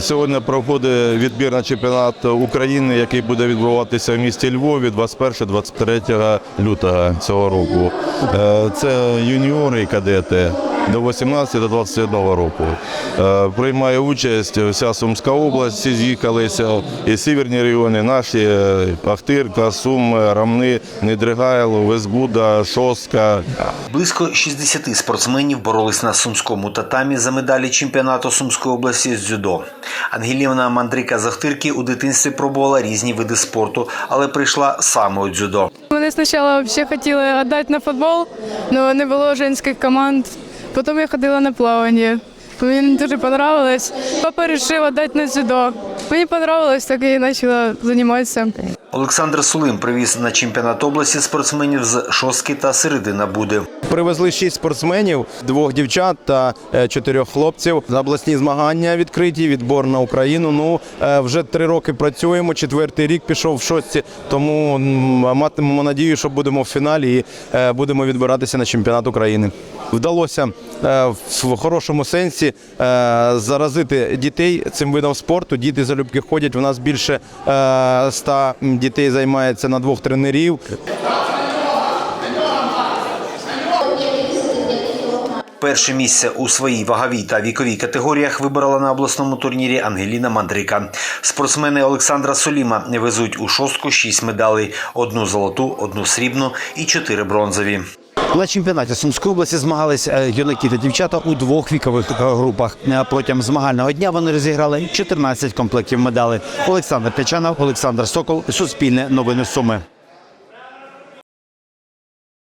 Сьогодні проходить відбір на чемпіонат України, який буде відбуватися в місті Львові 21-23 лютого цього року. Е, Це юніори і кадети до 18 до 21 року. Е, Приймає участь вся Сумська область, всі з'їхалися і сіверні райони, наші е, Ахтирка, Суми, Рамни, Недригайло, Везбуда, Шостка. Близько 60 спортсменів боролись на сумському татамі за медалі чемпіонату Сумської області з дзюдо. Ангелівна Мандрика Захтирки у дитинстві пробувала різні види спорту, але прийшла саме у дзюдо. Вони спочатку взагалі хотіли віддати на футбол, але не було жінських команд. Потім я ходила на плавання. Мені дуже подобалось. Папа вирішив віддати на дзюдо. Мені подобалось, так і почала займатися. Олександр Сулим привіз на чемпіонат області спортсменів з шостки та середина Буди. Привезли шість спортсменів, двох дівчат та е, чотирьох хлопців. За обласні змагання відкриті, відбор на Україну. Ну е, вже три роки працюємо. Четвертий рік пішов в шостці, тому матимемо надію, що будемо в фіналі і е, будемо відбиратися на чемпіонат України. Вдалося в хорошому сенсі е, заразити дітей цим видом спорту. Діти залюбки ходять. У нас більше е, ста дітей займається на двох тренерів. Перше місце у своїй ваговій та віковій категоріях виборола на обласному турнірі Ангеліна Мандрика. Спортсмени Олександра Соліма везуть у шостку шість медалей: одну золоту, одну срібну і чотири бронзові. На чемпіонаті Сумської області змагались е, юнаки та дівчата у двох вікових е, групах. Е, Протягом змагального дня вони розіграли 14 комплектів медалей. Олександр Течанов, Олександр Сокол, Суспільне новини Суми.